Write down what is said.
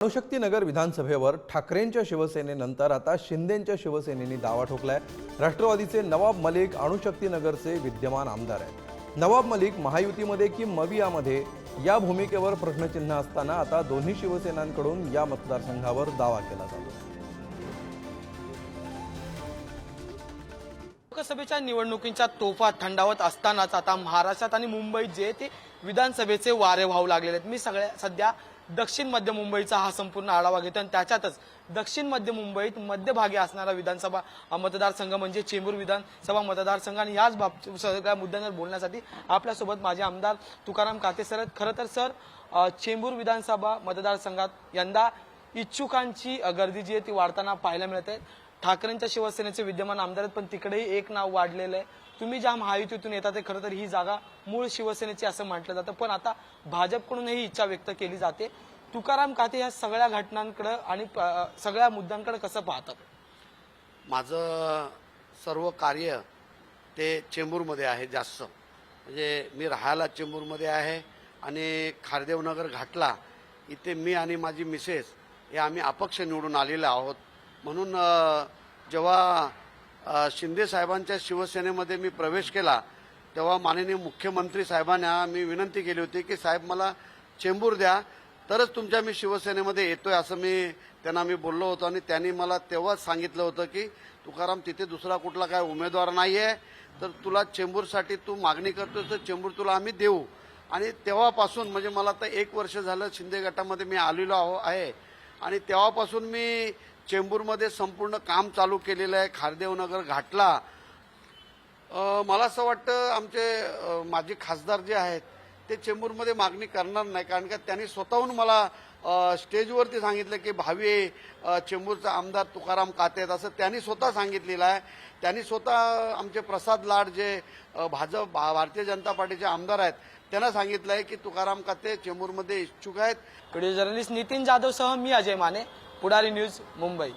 अणुशक्तीनगर विधानसभेवर ठाकरेंच्या शिवसेनेनंतर आता शिंदेंच्या शिवसेनेने दावा ठोकलाय. राष्ट्रवादीचे नवाब मलिक अणुशक्तीनगरचे विद्यमान आमदार आहेत. नवाब मलिक महायुतीमध्ये की मवियामध्ये? या भूमिकेवर प्रश्नचिन्ह असताना आता दोन्ही शिवसेनांकडून या मतदारसंघावर दावा केला जातो. लोकसभेच्या निवडणुकींच्या तोफा थंडावत असतानाच आता महाराष्ट्रात आणि मुंबईत जे ते विधानसभेचे वारे वाहू लागलेले आहेत. मी सगळ्या सध्या दक्षिण मध्य मुंबईचा हा संपूर्ण आढावा घेतो आणि त्याच्यातच दक्षिण मध्य मुंबईत मध्यभागी असणारा विधानसभा मतदारसंघ म्हणजे चेंबूर विधानसभा मतदारसंघ. आणि याच बाब सगळ्या मुद्द्यांवर बोलण्यासाठी आपल्यासोबत माझे आमदार तुकाराम काते सर आहेत. खरं तर सर चेंबूर विधानसभा मतदारसंघात यंदा इच्छुकांची गर्दी जी आहे ती वाढताना पाहायला मिळते ठाकरेंच्या शिवसेनेचे विद्यमान आमदार आहेत पण तिकडेही एक नाव वाढलेलं आहे. तुम्ही ज्या महायुतीतून येतात ते खरं तर ही जागा मूळ शिवसेनेची असं म्हटलं जातं. पण आता भाजपकडूनही इच्छा व्यक्त केली जाते. तुकाराम काते या सगळ्या घटनांकडं आणि सगळ्या मुद्द्यांकडे कसं पाहतात? माझं सर्व कार्य ते चेंबूरमध्ये आहे जास्त. म्हणजे मी राहायला चेंबूरमध्ये आहे आणि खारदेवनगर घाटला इथे मी आणि माझी मिसेस हे आम्ही अपक्ष निवडून आलेले आहोत. म्हणून जेव्हा शिंदे साहेबांच्या शिवसेनेमध्ये मी प्रवेश केला तेव्हा माननीय मुख्यमंत्री साहेबांना मी विनंती केली होती की साहेब मला चेंबूर द्या तरच तुमच्या मी शिवसेनेमध्ये येतोय असं मी त्यांना मी बोललो होतो आणि त्यांनी मला तेव्हाच सांगितलं होतं की तुकाराम तिथे दुसरा कुठला काय उमेदवार नाही आहे तर तुला चेंबूरसाठी तू मागणी करतोस तर चेंबूर तुला आम्ही देऊ. आणि तेव्हापासून म्हणजे मला आता एक वर्ष झालं शिंदे गटामध्ये मी आलेलो आहो आहे. आणि तेव्हापासून मी चेंबूरमध्ये संपूर्ण काम चालू केलेलं आहे. खारदेवनगर घाटला. मला असं वाटतं आमचे माझे खासदार जे आहेत ते चेंबूरमध्ये मागणी करणार नाही. कारण का त्यांनी स्वतःहून मला स्टेजवरती सांगितलं की भावी चेंबूरचा आमदार तुकाराम काते आहेत. असं त्यांनी स्वतः सांगितलेलं आहे. त्यांनी स्वतः आमचे प्रसाद लाड जे भाजप भा- भारतीय जनता पार्टीचे आमदार आहेत त्यांना सांगितलं आहे की तुकाराम काते चेंबूरमध्ये इच्छुक आहेत. व्हिडिओ जर्नलिस्ट नितीन जाधवसह मी अजय माने. पुढारी न्यूज मुंबई